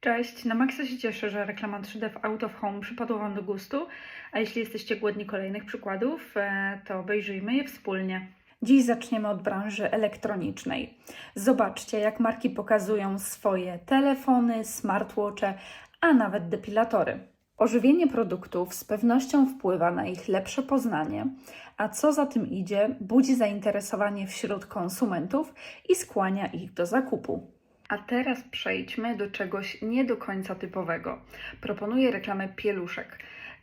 Cześć, na maksa się cieszę, że reklama 3D w Out of Home przypadła Wam do gustu, a jeśli jesteście głodni kolejnych przykładów, e, to obejrzyjmy je wspólnie. Dziś zaczniemy od branży elektronicznej. Zobaczcie, jak marki pokazują swoje telefony, smartwatche, a nawet depilatory. Ożywienie produktów z pewnością wpływa na ich lepsze poznanie, a co za tym idzie, budzi zainteresowanie wśród konsumentów i skłania ich do zakupu. A teraz przejdźmy do czegoś nie do końca typowego. Proponuję reklamę pieluszek.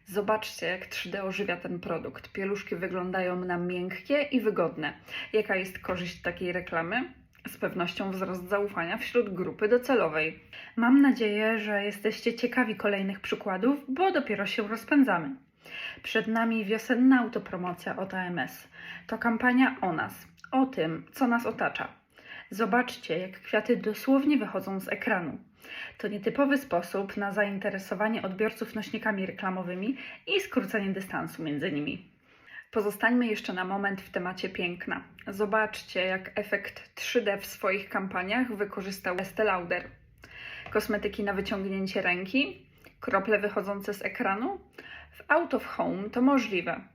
Zobaczcie, jak 3D ożywia ten produkt. Pieluszki wyglądają na miękkie i wygodne. Jaka jest korzyść takiej reklamy? Z pewnością wzrost zaufania wśród grupy docelowej. Mam nadzieję, że jesteście ciekawi kolejnych przykładów, bo dopiero się rozpędzamy. Przed nami wiosenna autopromocja od AMS. To kampania o nas, o tym, co nas otacza. Zobaczcie, jak kwiaty dosłownie wychodzą z ekranu. To nietypowy sposób na zainteresowanie odbiorców nośnikami reklamowymi i skrócenie dystansu między nimi. Pozostańmy jeszcze na moment w temacie piękna. Zobaczcie, jak efekt 3D w swoich kampaniach wykorzystał Estee Lauder. Kosmetyki na wyciągnięcie ręki, krople wychodzące z ekranu. W Out of Home to możliwe.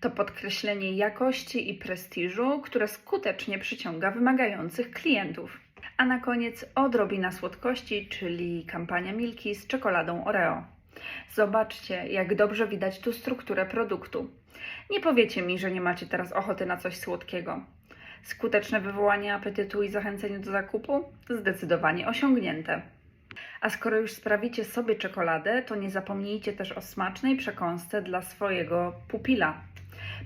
To podkreślenie jakości i prestiżu, które skutecznie przyciąga wymagających klientów. A na koniec odrobina słodkości, czyli kampania Milki z czekoladą Oreo. Zobaczcie, jak dobrze widać tu strukturę produktu. Nie powiecie mi, że nie macie teraz ochoty na coś słodkiego. Skuteczne wywołanie apetytu i zachęcenie do zakupu? Zdecydowanie osiągnięte. A skoro już sprawicie sobie czekoladę, to nie zapomnijcie też o smacznej przekąsce dla swojego pupila.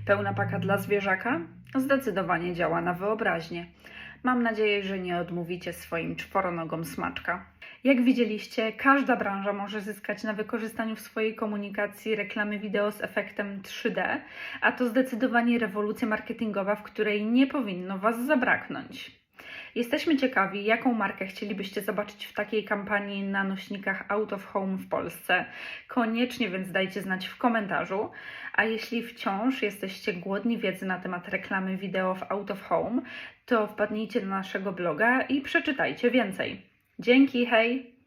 Pełna paka dla zwierzaka? Zdecydowanie działa na wyobraźnię. Mam nadzieję, że nie odmówicie swoim czworonogom smaczka. Jak widzieliście, każda branża może zyskać na wykorzystaniu w swojej komunikacji reklamy wideo z efektem 3D, a to zdecydowanie rewolucja marketingowa, w której nie powinno Was zabraknąć. Jesteśmy ciekawi, jaką markę chcielibyście zobaczyć w takiej kampanii na nośnikach Out of Home w Polsce. Koniecznie więc dajcie znać w komentarzu. A jeśli wciąż jesteście głodni wiedzy na temat reklamy wideo w Out of Home, to wpadnijcie do naszego bloga i przeczytajcie więcej. Dzięki, hej!